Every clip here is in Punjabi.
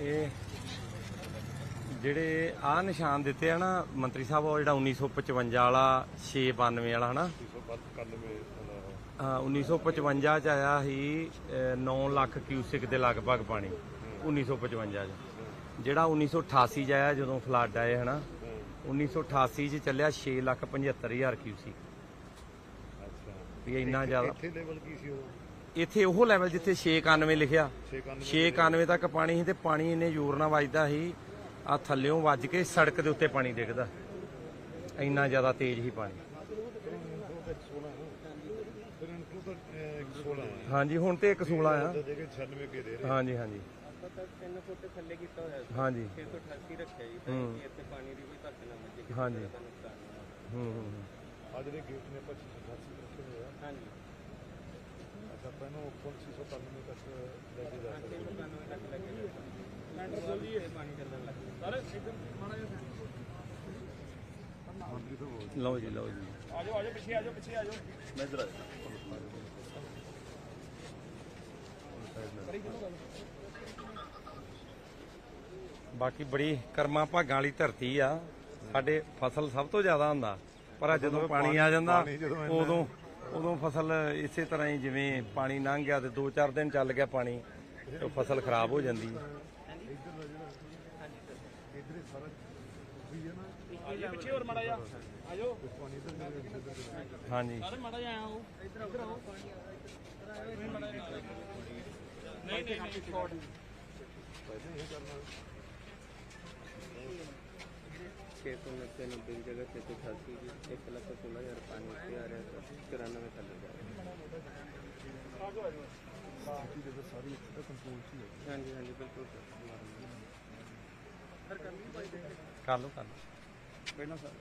ਇਹ ਜਿਹੜੇ ਆ ਨਿਸ਼ਾਨ ਦਿੱਤੇ ਆ ਨਾ ਮੰਤਰੀ ਸਾਹਿਬ ਉਹ ਜਿਹੜਾ 1955 ਵਾਲਾ 692 ਵਾਲਾ ਹਨਾ? ਹਾਂ 1955 ਚ ਆਇਆ ਸੀ 9 ਲੱਖ ਕਿਊਸਿਕ ਦੇ ਲਗਭਗ ਪਾਣੀ 1955 ਚ। ਜਿਹੜਾ 1988 ਚ ਆਇਆ ਜਦੋਂ ਫਲੱਡ ਆਏ ਹਨਾ? 1988 ਚ ਚੱਲਿਆ 6 ਲੱਖ 75 ਹਜ਼ਾਰ ਕਿਊਸਿਕ। ਵੀ ਇੰਨਾ ਜ਼ਿਆਦਾ ਇੱਥੇ ਲੈਵਲ ਕੀ ਸੀ ਉਹ? ਇੱਥੇ ਉਹ ਲੈਵਲ ਜਿੱਥੇ 691 ਲਿਖਿਆ। 691 691 ਤੱਕ ਪਾਣੀ ਸੀ ਤੇ ਪਾਣੀ ਇਹਨੇ ਜ਼ੋਰ ਨਾਲ ਵੱਜਦਾ ਸੀ ਆ ਥੱਲਿਓਂ ਵੱਜ ਕੇ ਸੜਕ ਦੇ ਉੱਤੇ ਪਾਣੀ ਡਿੱਗਦਾ। ਇੰਨਾ ਜ਼ਿਆਦਾ ਤੇਜ਼ ਸੀ ਪਾਣੀ। 116 ਹਾਂਜੀ ਹੁਣ ਤੇ ਇੱਕ 16 ਆ। ਦੇ ਕੇ 96 ਕੇ ਦੇ ਰਹੇ ਹਾਂਜੀ। ਹਾਂਜੀ। ਪਤਾ 3 ਫੁੱਟ ਥੱਲੇ ਕੀਤਾ ਹੋਇਆ ਸੀ ਹਾਂਜੀ। 688 ਰੱਖਿਆ ਜੀ ਤਾਂ ਕਿ ਇੱਥੇ ਪਾਣੀ ਦੀ ਕੋਈ ਘੱਟ ਨਾ ਵੱਜੇ ਹਾਂਜੀ। ਹੂੰ ਹੂੰ ਹੂੰ। ਆ ਜਿਹੜੇ ਗੇਟ ਨੇ ਆਪਾਂ 688 ਰੱਖੇ ਹੋਏ ਆ ਹਾਂਜੀ। 691 ਤੱਕ ਲੈ ਕੇ ਜਾ ਸਕਦੇ 391 ਤੱਕ ਲੱਗੇ ਲੈਂਟਰ ਖੋਲੀ ਇਹ ਪਾਣੀ ਚੱਲਣ ਲੱਗ ਗਿਆ ਮੰਤਰੀ ਤੋਂ। ਬੋਲ ਲਓ ਜੀ ਲਓ ਜੀ। ਆਜੋ ਆਜੋ ਪਿੱਛੇ ਆਜੋ ਪਿੱਛੇ ਆਜੋ। ਬਾਕੀ ਬੜੀ ਕਰਮਾਂ ਭਾਗਾਂ ਵਾਲੀ ਧਰਤੀ ਆ। ਸਾਡੇ ਫਸਲ ਸਭ ਤੋਂ ਜ਼ਿਆਦਾ ਹੁੰਦਾ। ਪਰ ਆ ਜਦੋਂ ਪਾਣੀ ਆ ਜਾਂਦਾ ਉਦੋਂ ਉਦੋਂ ਫਸਲ ਇਸੇ ਤਰ੍ਹਾਂ ਹੀ ਜਿਵੇਂ ਪਾਣੀ ਲੰਘ ਗਿਆ ਤੇ 2-4 ਦਿਨ ਚੱਲ ਗਿਆ ਪਾਣੀ ਤੇ ਫਸਲ ਖਰਾਬ ਹੋ ਜਾਂਦੀ। ਹੈ ਹਾਂਜੀ। ਨਹੀਂ ਨਹੀਂ ਨਹੀਂ। ਸ਼ਾਰਟ ਪਹਿਲੇ ਇਹ ਕਰਨਾ 690 90 ਦੀ ਜਗ੍ਹਾ 688 ਜੀ 1 ਲੱਖ 16000 ਪਾਣੀ ਉੱਤੇ ਆ ਰਿਹਾ ਸੀ 94 ਥੱਲੇ ਜਾ ਰਿਹਾ ਸਥਿਤੀ ਦੇ ਸਾਰੀ ਇੱਥੇ ਤਾਂ ਕੰਟਰੋਲ 'ਚ ਹੀ ਹੈ ਹਾਂਜੀ ਹਾਂਜੀ ਬਿਲਕੁਲ ਸਰ ਕਰ ਲਓ ਕਰ ਲਓ ਪਹਿਲਾਂ ਸਰ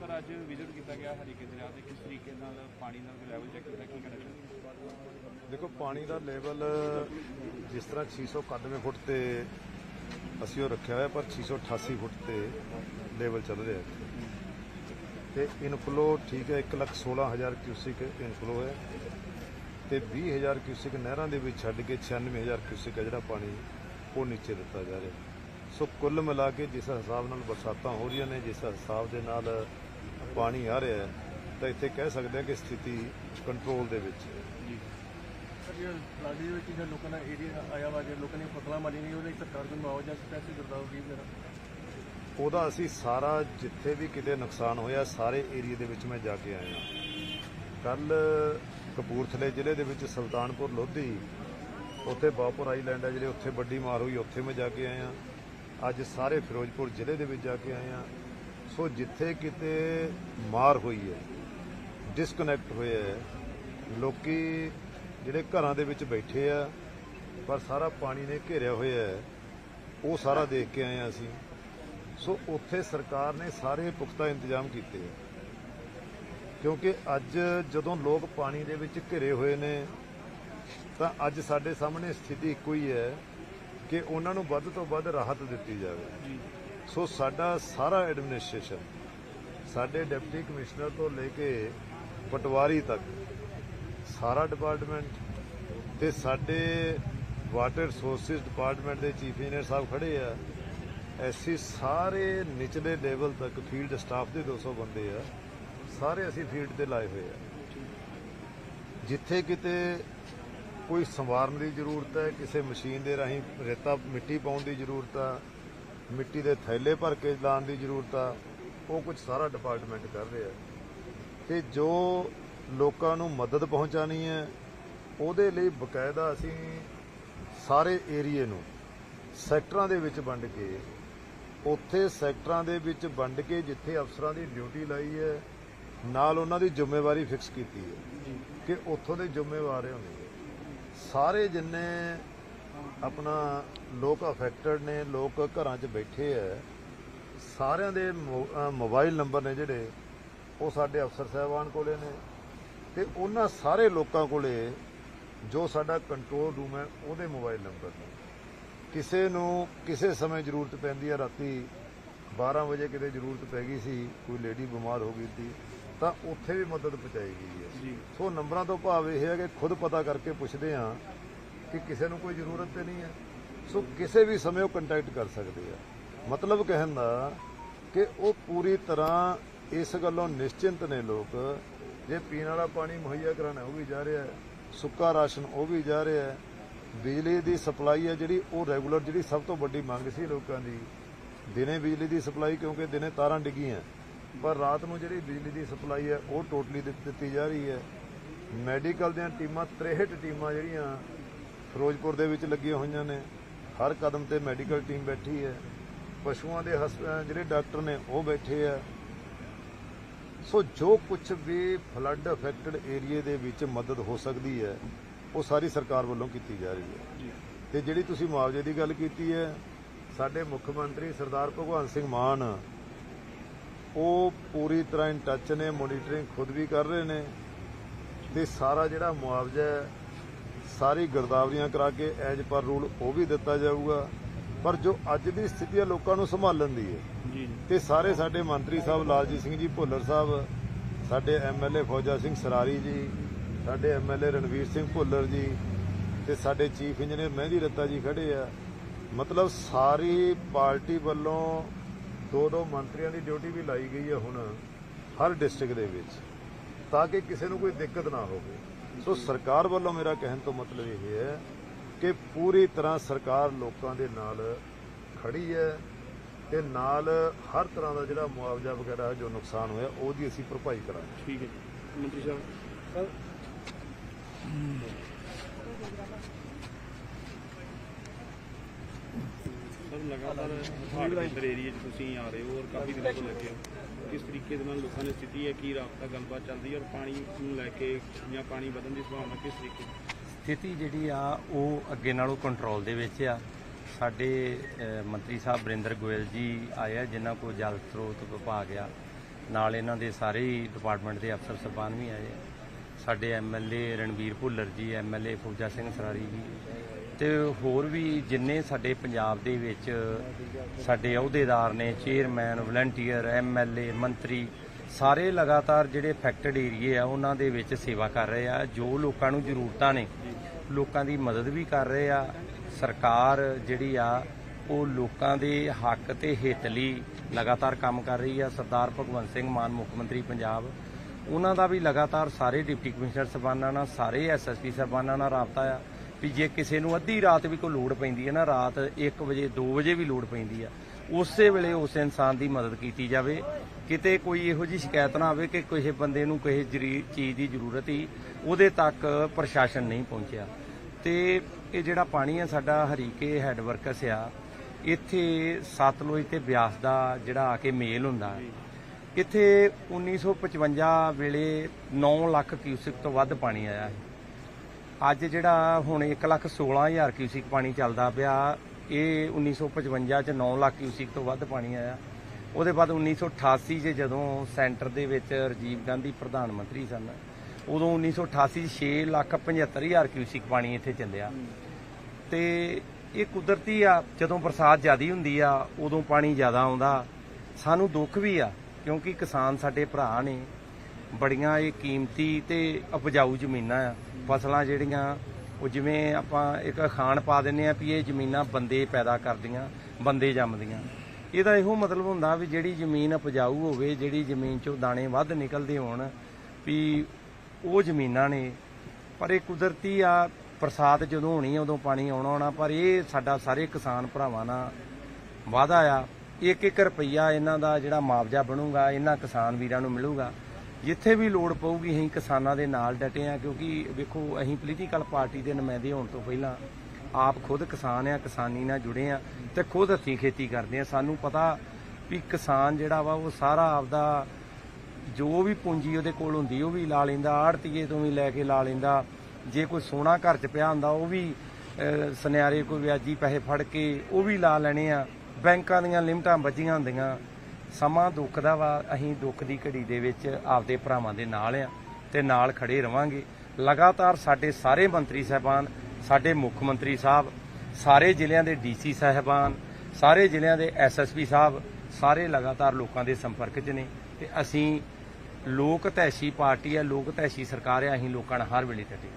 ਸਰ, ਅੱਜ ਵਿਜ਼ਿਟ ਕੀਤਾ ਗਿਆ ਹਰੀਕੇ ਦਰਿਆ ਤੇ ਕਿਸ ਤਰੀਕੇ ਨਾਲ ਪਾਣੀ ਦਾ ਲੈਵਲ ਚੈੱਕ ਕੀਤਾ, ਕੀ ਕਹਿਣਾ ਦੇਖੋ, ਪਾਣੀ ਦਾ ਲੈਵਲ ਜਿਸ ਤਰ੍ਹਾਂ 691 ਫੁੱਟ ਤੇ ਅਸੀਂ ਉਹ ਰੱਖਿਆ ਹੋਇਆ, ਪਰ 688 ਫੁੱਟ ਤੇ ਲੈਵਲ ਚੱਲ ਰਿਹਾ ਹੈ। ਤੇ ਇਨਫਲੋ ਠੀਕ ਹੈ 116000 ਕਿਊਸਿਕ ਇਨਫਲੋ ਹੈ ਤੇ 20000 ਕਿਊਸਿਕ ਨਹਿਰਾਂ ਦੇ ਵਿੱਚ ਛੱਡ ਕੇ 96000 ਕਿਊਸਿਕ ਹੈ ਜਿਹੜਾ ਪਾਣੀ ਉਹ ਨੀਚੇ ਦਿੱਤਾ ਜਾ ਰਿਹਾ ਸੋ ਕੁੱਲ ਮਿਲਾ ਕੇ ਜਿਸ ਹਿਸਾਬ ਨਾਲ ਬਰਸਾਤਾਂ ਹੋ ਰਹੀਆਂ ਨੇ ਜਿਸ ਹਿਸਾਬ ਦੇ ਨਾਲ ਪਾਣੀ ਆ ਰਿਹਾ ਹੈ ਤਾਂ ਇੱਥੇ ਕਹਿ ਸਕਦੇ ਹਾਂ ਕਿ ਸਥਿਤੀ ਕੰਟਰੋਲ ਦੇ ਵਿੱਚ ਹੈ। ਸਰ ਇਹ ਲਾਡੀ ਦੇ ਵਿੱਚ ਜਿਹੜਾ ਲੋਕਾਂ ਦਾ ਏਰੀਆ ਆਇਆ ਵਾ ਜੇ ਲੋਕਾਂ ਨੇ ਫਸਲਾਂ ਮਾਰੀ ਨਹੀਂ ਉਹਦੇ ਲਈ ਸਰਕਾਰ ਨੂੰ ਮੁਆਵਜ਼ਾ ਪੈਸੇ ਦਿੰਦਾ ਹੋਗੀ ਫਿਰ ਉਹਦਾ ਅਸੀਂ ਸਾਰਾ ਜਿੱਥੇ ਵੀ ਕਿਤੇ ਨੁਕਸਾਨ ਹੋਇਆ ਸਾਰੇ ਏਰੀਆ ਦੇ ਵਿੱਚ ਮੈਂ ਜਾ ਕੇ ਆਇਆ ਕੱਲ ਕਪੂਰਥਲੇ ਜ਼ਿਲ੍ਹੇ ਦੇ ਵਿੱਚ ਸੁਲਤਾਨਪੁਰ ਲੋਧੀ ਉੱਥੇ ਬਾਪੁਰ ਆਈਲੈਂਡ ਹੈ ਜਿਹੜੇ ਉੱਥੇ ਵੱਡੀ ਮਾਰ ਹੋਈ ਉੱਥੇ ਮੈਂ ਜਾ ਕੇ ਆਇਆ ਅੱਜ ਸਾਰੇ ਫਿਰੋਜ਼ਪੁਰ ਜ਼ਿਲ੍ਹੇ ਦੇ ਵਿੱਚ ਜਾ ਕੇ ਆਏ ਆਇਆ ਸੋ ਜਿੱਥੇ ਕਿਤੇ ਮਾਰ ਹੋਈ ਹੈ ਡਿਸਕਨੈਕਟ ਹੋਇਆ ਹੈ, ਲੋਕੀ ਜਿਹੜੇ ਘਰਾਂ ਦੇ ਵਿੱਚ ਬੈਠੇ ਆ, ਪਰ ਸਾਰਾ ਪਾਣੀ ਨੇ ਘੇਰਿਆ ਹੋਇਆ ਹੈ, ਉਹ ਸਾਰਾ ਦੇਖ ਕੇ ਆਏ ਹਾਂ ਅਸੀਂ। ਸੋ ਉੱਥੇ ਸਰਕਾਰ ਨੇ ਸਾਰੇ ਪੁਖਤਾ ਇੰਤਜ਼ਾਮ ਕੀਤੇ ਆ। ਕਿਉਂਕਿ ਅੱਜ ਜਦੋਂ ਲੋਕ ਪਾਣੀ ਦੇ ਵਿੱਚ ਘਿਰੇ ਹੋਏ ਨੇ, ਤਾਂ ਅੱਜ ਸਾਡੇ ਸਾਹਮਣੇ ਸਥਿਤੀ ਇੱਕੋ ਹੀ ਹੈ ਕਿ ਉਹਨਾਂ ਨੂੰ ਵੱਧ ਤੋਂ ਵੱਧ ਰਾਹਤ ਦਿੱਤੀ ਜਾਵੇ। ਸੋ ਸਾਡਾ ਸਾਰਾ ਐਡਮਿਨਿਸਟ੍ਰੇਸ਼ਨ ਸਾਡੇ ਡਿਪਟੀ ਕਮਿਸ਼ਨਰ ਤੋਂ ਲੈ ਕੇ ਪਟਵਾਰੀ ਤੱਕ ਸਾਰਾ ਡਿਪਾਰਟਮੈਂਟ ਤੇ ਸਾਡੇ ਵਾਟਰ ਰਿਸੋਰਸਿਸ ਡਿਪਾਰਟਮੈਂਟ ਦੇ ਚੀਫ ਇੰਜੀਨੀਅਰ ਸਾਹਿਬ ਖੜੇ ਆ। ਐਸੀ ਸਾਰੇ ਨਿਚਲੇ ਲੈਵਲ ਤੱਕ ਫੀਲਡ ਸਟਾਫ ਦੇ 200 ਬੰਦੇ ਆ। ਸਾਰੇ ਅਸੀਂ ਫੀਲਡ ਤੇ ਲਾਏ ਹੋਏ ਆ। ਜਿੱਥੇ ਕਿਤੇ ਕੋਈ ਸੰਵਾਰਨ ਦੀ ਜ਼ਰੂਰਤ ਹੈ ਕਿਸੇ ਮਸ਼ੀਨ ਦੇ ਰਾਹੀਂ ਰੇਤਾ ਮਿੱਟੀ ਪਾਉਣ ਦੀ ਜ਼ਰੂਰਤ ਆ ਮਿੱਟੀ ਦੇ ਥੈਲੇ ਭਰ ਕੇ ਲਾਉਣ ਦੀ ਜ਼ਰੂਰਤ ਆ ਉਹ ਕੁਝ ਸਾਰਾ ਡਿਪਾਰਟਮੈਂਟ ਕਰ ਰਿਹਾ। ਤੇ ਜੋ ਲੋਕਾਂ ਨੂੰ ਮਦਦ ਪਹੁੰਚਾਣੀ ਹੈ ਉਹਦੇ ਲਈ ਬਕਾਇਦਾ ਅਸੀਂ ਸਾਰੇ ਏਰੀਏ ਨੂੰ ਸੈਕਟਰਾਂ ਦੇ ਵਿੱਚ ਵੰਡ ਕੇ ਉੱਥੇ ਸੈਕਟਰਾਂ ਦੇ ਵਿੱਚ ਵੰਡ ਕੇ ਜਿੱਥੇ ਅਫਸਰਾਂ ਦੀ ਡਿਊਟੀ ਲਾਈ ਹੈ ਨਾਲ ਉਹਨਾਂ ਦੀ ਜ਼ਿੰਮੇਵਾਰੀ ਫਿਕਸ ਕੀਤੀ ਹੈ ਕਿ ਉੱਥੋਂ ਦੇ ਜ਼ਿੰਮੇਵਾਰ ਹੋਣਗੇ ਸਾਰੇ ਜਿੰਨੇ ਆਪਣਾ ਲੋਕ ਅਫੈਕਟਡ ਨੇ, ਲੋਕ ਘਰਾਂ 'ਚ ਬੈਠੇ ਐ ਸਾਰਿਆਂ ਦੇ ਮੋ- ਮੋਬਾਈਲ ਨੰਬਰ ਨੇ ਜਿਹੜੇ, ਉਹ ਸਾਡੇ ਅਫਸਰ ਸਾਹਿਬਾਨ ਕੋਲੇ ਨੇ ਤੇ ਉਹਨਾਂ ਸਾਰੇ ਲੋਕਾਂ ਕੋਲੇ ਜੋ ਸਾਡਾ ਕੰਟਰੋਲ ਰੂਮ ਹੈ, ਉਹਦੇ ਮੋਬਾਈਲ ਨੰਬਰ ਨੇ। ਕਿਸੇ ਨੂੰ ਕਿਸੇ ਸਮੇਂ ਜ਼ਰੂਰਤ ਪੈਂਦੀ ਹੈ ਰਾਤੀ 12 ਵਜੇ ਕਿਤੇ ਜ਼ਰੂਰਤ ਪੈ ਗਈ ਸੀ, ਕੋਈ ਲੇਡੀ ਬਿਮਾਰ ਹੋ ਗਈ ਸੀ ਤਾਂ ਉੱਥੇ ਵੀ ਮਦਦ ਪਹੁੰਚਾਈ ਗਈ ਹੈ। ਜੀ। ਸੋ ਨੰਬਰਾਂ ਤੋਂ ਭਾਵ ਇਹ ਹੈ ਕਿ ਖੁਦ ਪਤਾ ਕਰਕੇ ਪੁੱਛਦੇ ਆ ਕਿ ਕਿਸੇ ਨੂੰ ਕੋਈ ਜ਼ਰੂਰਤ ਤੇ ਨਹੀਂ ਹੈ। ਸੋ ਕਿਸੇ ਵੀ ਸਮੇਂ ਉਹ ਕੰਟੈਕਟ ਕਰ ਸਕਦੇ ਆ। ਮਤਲਬ ਕਹਿਣ ਦਾ ਕਿ ਉਹ ਪੂਰੀ ਤਰ੍ਹਾਂ ਇਸ ਗੱਲੋਂ ਨਿਸ਼ਚਿੰਤ ਨੇ ਲੋਕ। ਜੇ ਪੀਣ ਵਾਲਾ ਪਾਣੀ ਮੁਹੱਈਆ ਕਰਾਣਾ ਉਹ ਵੀ ਜਾ ਰਿਹਾ ਹੈ ਸੁੱਕਾ ਰਾਸ਼ਨ ਉਹ ਵੀ ਜਾ ਰਿਹਾ ਹੈ ਬਿਜਲੀ ਦੀ ਸਪਲਾਈ ਹੈ ਜਿਹੜੀ ਉਹ ਰੈਗੂਲਰ ਜਿਹੜੀ ਸਭ ਤੋਂ ਵੱਡੀ ਮੰਗ ਸੀ ਲੋਕਾਂ ਦੀ ਦਿਨੇ ਬਿਜਲੀ ਦੀ ਸਪਲਾਈ ਕਿਉਂਕਿ ਦਿਨੇ ਤਾਰਾਂ ਡਿੱਗੀਆਂ। ਪਰ ਰਾਤ ਨੂੰ ਜਿਹੜੀ ਬਿਜਲੀ ਦੀ ਸਪਲਾਈ ਹੈ ਉਹ ਟੋਟਲੀ ਦਿੱਤੀ ਜਾ ਰਹੀ ਹੈ। ਮੈਡੀਕਲ ਦੀਆਂ ਟੀਮਾਂ 63 ਟੀਮਾਂ ਜਿਹੜੀਆਂ ਫਿਰੋਜ਼ਪੁਰ ਦੇ ਵਿੱਚ ਲੱਗੀਆਂ ਹੋਈਆਂ ਨੇ ਹਰ ਕਦਮ ਤੇ ਮੈਡੀਕਲ ਟੀਮ ਬੈਠੀ ਹੈ। ਪਸ਼ੂਆਂ ਦੇ ਜਿਹੜੇ ਡਾਕਟਰ ਨੇ ਉਹ ਬੈਠੇ ਆ। ਸੋ ਜੋ ਕੁਝ ਵੀ ਫਲੱਡ ਅਫੈਕਟਡ ਏਰੀਏ ਦੇ ਵਿੱਚ ਮਦਦ ਹੋ ਸਕਦੀ ਹੈ ਉਹ ਸਾਰੀ ਸਰਕਾਰ ਵੱਲੋਂ ਕੀਤੀ ਜਾ ਰਹੀ ਹੈ। ਤੇ ਜਿਹੜੀ ਤੁਸੀਂ ਮੁਆਵਜ਼ੇ ਦੀ ਗੱਲ ਕੀਤੀ ਹੈ ਸਾਡੇ ਮੁੱਖ ਮੰਤਰੀ ਸਰਦਾਰ ਭਗਵੰਤ ਸਿੰਘ ਮਾਨ ਉਹ ਪੂਰੀ ਤਰ੍ਹਾਂ ਇਨ ਟੱਚ ਨੇ ਮੋਨੀਟਰਿੰਗ ਖੁਦ ਵੀ ਕਰ ਰਹੇ ਨੇ ਤੇ ਸਾਰਾ ਜਿਹੜਾ ਮੁਆਵਜ਼ਾ ਸਾਰੀ ਗਰਦਾਵਰੀਆਂ ਕਰਾ ਕੇ ਐਜ ਪਰ ਰੂਲ ਉਹ ਵੀ ਦਿੱਤਾ ਜਾਊਗਾ। ਪਰ ਜੋ ਅੱਜ ਦੀ ਸਥਿਤੀ ਹੈ ਲੋਕਾਂ ਨੂੰ ਸੰਭਾਲਣ ਦੀ ਹੈ। ਜੀ ਤੇ ਸਾਰੇ ਸਾਡੇ ਮੰਤਰੀ ਸਾਹਿਬ ਲਾਲਜੀਤ ਸਿੰਘ ਜੀ ਭੁੱਲਰ ਸਾਹਿਬ ਸਾਡੇ ਐਮਐਲਏ ਫੌਜਾ ਸਿੰਘ ਸਰਾਰੀ ਜੀ ਸਾਡੇ ਐਮਐਲਏ ਰਣਵੀਰ ਸਿੰਘ ਭੁੱਲਰ ਜੀ ਤੇ ਸਾਡੇ ਚੀਫ ਇੰਜੀਨੀਅਰ ਮਹਿੰਦੀ ਰੱਤਾ ਜੀ ਖੜੇ ਆ। ਮਤਲਬ ਸਾਰੀ ਪਾਰਟੀ ਵੱਲੋਂ ਦੋ ਦੋ ਮੰਤਰੀਆਂ ਦੀ ਡਿਊਟੀ ਵੀ ਲਾਈ ਗਈ ਹੈ ਹੁਣ ਹਰ ਡਿਸਟ੍ਰਿਕਟ ਦੇ ਵਿੱਚ, ਤਾਂ ਕਿ ਕਿਸੇ ਨੂੰ ਕੋਈ ਦਿੱਕਤ ਨਾ ਹੋਵੇ। ਸੋ ਸਰਕਾਰ ਵੱਲੋਂ ਮੇਰਾ ਕਹਿਣ ਤੋਂ ਮਤਲਬ ਇਹ ਹੈ ਕਿ ਪੂਰੀ ਤਰ੍ਹਾਂ ਸਰਕਾਰ ਲੋਕਾਂ ਦੇ ਨਾਲ ਖੜੀ ਹੈ ਤੇ ਨਾਲ ਹਰ ਤਰ੍ਹਾਂ ਦਾ ਜਿਹੜਾ ਮੁਆਵਜ਼ਾ ਵਗੈਰਾ ਜੋ ਨੁਕਸਾਨ ਹੋਇਆ, ਉਹਦੀ ਅਸੀਂ ਭਰਪਾਈ ਕਰਾਂਗੇ। ਠੀਕ ਹੈ ਮੰਤਰੀ ਸਾਹਿਬ, ਸਰ? ਲਗਾਤਾਰ ਤੁਹਾਡੇ ਇੱਧਰ 'ਚ ਤੁਸੀਂ ਆ ਰਹੇ ਹੋ ਔਰ ਕਾਫੀ ਦਿਨਾਂ ਤੋਂ ਲੱਗੇ ਹੋ। ਕਿਸ ਤਰੀਕੇ ਦੇ ਨਾਲ ਲੋਕਾਂ ਦੀ ਸਥਿਤੀ ਹੈ? ਕੀ ਰਾਬਤਾ ਗੱਲਬਾਤ ਚੱਲਦੀ ਔਰ ਪਾਣੀ ਨੂੰ ਲੈ ਕੇ ਜਾਂ ਪਾਣੀ ਵਧਣ ਦੀ ਸੰਭਾਵਨਾ ਕਿਸ ਤਰੀਕੇ ਸਥਿਤੀ ਜਿਹੜੀ ਆ, ਉਹ ਅੱਗੇ ਨਾਲੋਂ ਕੰਟਰੋਲ ਦੇ ਵਿੱਚ ਆ। ਸਾਡੇ ਮੰਤਰੀ ਸਾਹਿਬ ਬਰਿੰਦਰ ਗੋਇਲ ਜੀ ਆਏ ਆ, ਜਿਨ੍ਹਾਂ ਕੋਲ ਜਲ ਸਰੋਤ ਵਿਭਾਗ ਆ। ਨਾਲ ਇਹਨਾਂ ਦੇ ਸਾਰੇ ਹੀ ਡਿਪਾਰਟਮੈਂਟ ਦੇ ਅਫਸਰ ਸਬਾਨ ਵੀ ਆਏ ਆ। ਸਾਡੇ ਐਮਐਲਏ ਰਣਵੀਰ ਭੁੱਲਰ ਜੀ ਐਮਐਲਏ ਫੌਜਾ ਸਿੰਘ ਸਰਾਰੀ ਜੀ ਤੇ ਹੋਰ ਵੀ ਜਿੰਨੇ ਸਾਡੇ ਪੰਜਾਬ ਦੇ ਵਿੱਚ ਸਾਡੇ ਅਹੁਦੇਦਾਰ ਨੇ ਚੇਅਰਮੈਨ ਵਲੰਟੀਅਰ ਐਮਐਲਏ ਮੰਤਰੀ, ਸਾਰੇ ਲਗਾਤਾਰ ਜਿਹੜੇ ਅਫੈਕਟਡ ਏਰੀਏ ਆ, ਉਹਨਾਂ ਦੇ ਵਿੱਚ ਸੇਵਾ ਕਰ ਰਹੇ ਆ। ਜੋ ਲੋਕਾਂ ਨੂੰ ਜ਼ਰੂਰਤਾਂ ਨੇ, ਲੋਕਾਂ ਦੀ ਮਦਦ ਵੀ ਕਰ ਰਹੇ ਆ। ਸਰਕਾਰ ਜਿਹੜੀ ਆ, ਉਹ ਲੋਕਾਂ ਦੇ ਹੱਕ ਤੇ ਹਿੱਤ ਲਈ ਲਗਾਤਾਰ ਕੰਮ ਕਰ ਰਹੀ ਆ। ਸਰਦਾਰ ਭਗਵੰਤ ਸਿੰਘ ਮਾਨ, ਮੁੱਖ ਮੰਤਰੀ ਪੰਜਾਬ, ਉਹਨਾਂ ਦਾ ਵੀ ਲਗਾਤਾਰ ਸਾਰੇ ਡਿਪਟੀ ਕਮਿਸ਼ਨਰ ਸਾਹਿਬਾਨਾਂ ਨਾਲ, ਸਾਰੇ ਐਸਐਸਪੀ ਸਾਹਿਬਾਨਾਂ ਨਾਲ ਰਾਬਤਾ ਆ। ਵੀ ਜੇ ਕਿਸੇ ਨੂੰ ਅੱਧੀ ਰਾਤ ਵੀ ਕੋਈ ਲੋੜ ਪੈਂਦੀ ਹੈ ਨਾ, ਰਾਤ 1 ਵਜੇ 2 ਵਜੇ ਵੀ ਲੋੜ ਪੈਂਦੀ ਆ। ਉਸੇ ਵੇਲੇ ਉਸ ਇਨਸਾਨ ਦੀ ਮਦਦ ਕੀਤੀ ਜਾਵੇ। ਕਿਤੇ ਕੋਈ ਇਹੋ ਜੀ ਸ਼ਿਕਾਇਤ ਨਾ ਆਵੇ ਕਿ ਕਿਸੇ ਬੰਦੇ ਨੂੰ ਕਿਸੇ ਜਰੀ- ਚੀਜ਼ ਦੀ ਜ਼ਰੂਰਤ ਹੀ ਉਹਦੇ ਤੱਕ ਪ੍ਰਸ਼ਾਸਨ ਨਹੀਂ ਪਹੁੰਚਿਆ। ਤੇ ਇਹ ਜਿਹੜਾ ਪਾਣੀ ਆ, ਸਾਡਾ ਹਰੀਕੇ ਹੈੱਡ ਵਰਕਸ ਆ, ਇੱਥੇ ਸਤਲੁਜ ਤੇ ਬਿਆਸ ਦਾ ਜਿਹੜਾ ਆ ਕੇ ਮੇਲ ਹੁੰਦਾ। ਇੱਥੇ 1955 ਵੇਲੇ 9 ਲੱਖ ਕਿਊਸਿਕ ਤੋਂ ਵੱਧ ਪਾਣੀ ਆਇਆ ਹੈ। ਅੱਜ ਜਿਹੜਾ ਹੁਣ 1 ਲੱਖ 16000 ਕਿਊਸਿਕ ਪਾਣੀ ਚੱਲਦਾ ਪਿਆ ਇਹ 1955 ਚ 9 ਲੱਖ ਕਿਊਸਿਕ ਤੋਂ ਵੱਧ ਪਾਣੀ ਆਇਆ। ਉਹਦੇ ਬਾਅਦ 1988 ਚ ਜਦੋਂ ਸੈਂਟਰ ਦੇ ਵਿੱਚ ਰਾਜੀਵ ਗਾਂਧੀ ਪ੍ਰਧਾਨ ਮੰਤਰੀ ਸਨ ਉਦੋਂ 1988 ਚ 6 ਲੱਖ 75000 ਕਿਊਸਿਕ ਪਾਣੀ ਇੱਥੇ ਚੱਲਿਆ। ਤੇ ਇਹ ਕੁਦਰਤੀ ਆ ਜਦੋਂ ਬਰਸਾਤ ਜ਼ਿਆਦੀ ਹੁੰਦੀ ਆ ਉਦੋਂ ਪਾਣੀ ਜ਼ਿਆਦਾ ਆਉਂਦਾ। ਸਾਨੂੰ ਦੁੱਖ ਵੀ ਆ ਕਿਉਂਕਿ ਕਿਸਾਨ ਸਾਡੇ ਭਰਾ ਨੇ ਬੜੀਆਂ ਇਹ ਕੀਮਤੀ ਤੇ ਉਪਜਾਊ ਜ਼ਮੀਨਾਂ ਆ। ਫਸਲਾਂ ਜਿਹੜੀਆਂ, ਉਹ ਜਿਵੇਂ ਆਪਾਂ ਇੱਕ ਖਾਣ ਪਾ ਦਿੰਨੇ ਆ ਵੀ ਇਹ ਜ਼ਮੀਨਾਂ ਬੰਦੇ ਪੈਦਾ ਕਰਦੀਆਂ, ਬੰਦੇ ਜੰਮਦੀਆਂ। ਇਹਦਾ ਇਹੋ ਮਤਲਬ ਹੁੰਦਾ ਵੀ ਜਿਹੜੀ ਜ਼ਮੀਨ ਉਪਜਾਊ ਹੋਵੇ, ਜਿਹੜੀ ਜ਼ਮੀਨ ਚੋਂ ਦਾਣੇ ਵੱਧ ਨਿਕਲਦੇ ਹੋਣ, ਵੀ ਉਹ ਜ਼ਮੀਨਾਂ ਨੇ। ਪਰ ਇਹ ਕੁਦਰਤੀ ਆ, ਬਰਸਾਤ ਜਦੋਂ ਹੋਣੀ ਆ, ਉਦੋਂ ਪਾਣੀ ਆਉਣਾ ਹੋਣਾ, ਪਰ ਇਹ ਸਾਡਾ ਸਾਰੇ ਕਿਸਾਨ ਭਰਾਵਾਂ ਨਾਲ ਵਾਅਦਾ ਆ ਇੱਕ ਇੱਕ ਰੁਪਈਆ ਇਹਨਾਂ ਦਾ ਜਿਹੜਾ ਮੁਆਵਜ਼ਾ ਬਣੂਗਾ, ਇਹਨਾਂ ਕਿਸਾਨ ਵੀਰਾਂ ਨੂੰ ਮਿਲੂਗਾ। ਜਿੱਥੇ ਵੀ ਲੋੜ ਪਊਗੀ ਅਸੀਂ ਕਿਸਾਨਾਂ ਦੇ ਨਾਲ ਡਟੇ ਆ, ਕਿਉਂਕਿ ਵੇਖੋ, ਅਸੀਂ ਪੋਲੀਟੀਕਲ ਪਾਰਟੀ ਦੇ ਨੁਮਾਇੰਦੇ ਹੋਣ ਤੋਂ ਪਹਿਲਾਂ ਆਪ ਖੁਦ ਕਿਸਾਨ ਆ, ਕਿਸਾਨੀ ਨਾਲ ਜੁੜੇ ਆ ਤੇ ਖੁਦ ਹੱਥੀਂ ਖੇਤੀ ਕਰਦੇ ਆ। ਸਾਨੂੰ ਪਤਾ ਵੀ ਕਿਸਾਨ ਜਿਹੜਾ ਵਾ, ਉਹ ਸਾਰਾ ਆਪਦਾ ਜੋ ਵੀ ਪੂੰਜੀ ਉਹਦੇ ਕੋਲ ਹੁੰਦੀ, ਉਹ ਵੀ ਲਾ ਲੈਂਦਾ, ਆੜਤੀਏ ਤੋਂ ਵੀ ਲੈ ਕੇ ਲਾ ਲੈਂਦਾ। ਜੇ ਕੋਈ ਸੋਨਾ ਘਰ 'ਚ ਪਿਆ ਹੁੰਦਾ, ਉਹ ਵੀ ਸੁਨਿਆਰੇ ਕੋਈ ਵਿਆਜੀ ਪੈਸੇ ਫੜ ਕੇ ਉਹ ਵੀ ਲਾ ਲੈਣੇ ਆ। ਬੈਂਕਾਂ ਦੀਆਂ ਲਿਮਟਾਂ ਵੱਜੀਆਂ ਹੁੰਦੀਆਂ। ਸਮਾਂ ਦੁੱਖ ਦਾ ਵਾ, ਅਸੀਂ ਦੁੱਖ ਦੀ ਘੜੀ ਦੇ ਵਿੱਚ ਆਪਦੇ ਭਰਾਵਾਂ ਦੇ ਨਾਲ ਆ ਤੇ ਨਾਲ ਖੜੇ ਰਵਾਂਗੇ। ਲਗਾਤਾਰ ਸਾਡੇ ਸਾਰੇ ਮੰਤਰੀ ਸਾਹਿਬਾਨ, ਸਾਡੇ ਮੁੱਖ ਮੰਤਰੀ ਸਾਹਿਬ, ਸਾਰੇ ਜ਼ਿਲ੍ਹਿਆਂ ਦੇ ਡੀਸੀ ਸਾਹਿਬਾਨ, ਸਾਰੇ ਜ਼ਿਲ੍ਹਿਆਂ ਦੇ ਐਸਐਸਪੀ ਸਾਹਿਬ, ਸਾਰੇ ਲਗਾਤਾਰ ਲੋਕਾਂ ਦੇ ਸੰਪਰਕ 'ਚ ਨੇ ਤੇ ਅਸੀਂ ਲੋਕ ਤੈਸ਼ੀ ਪਾਰਟੀ ਹੈ ਲੋਕ ਤੈਸ਼ੀ ਸਰਕਾਰ ਆ, ਅਸੀਂ ਲੋਕਾਂ ਨਾਲ ਹਰ ਵੇਲੇ ਡਟੇ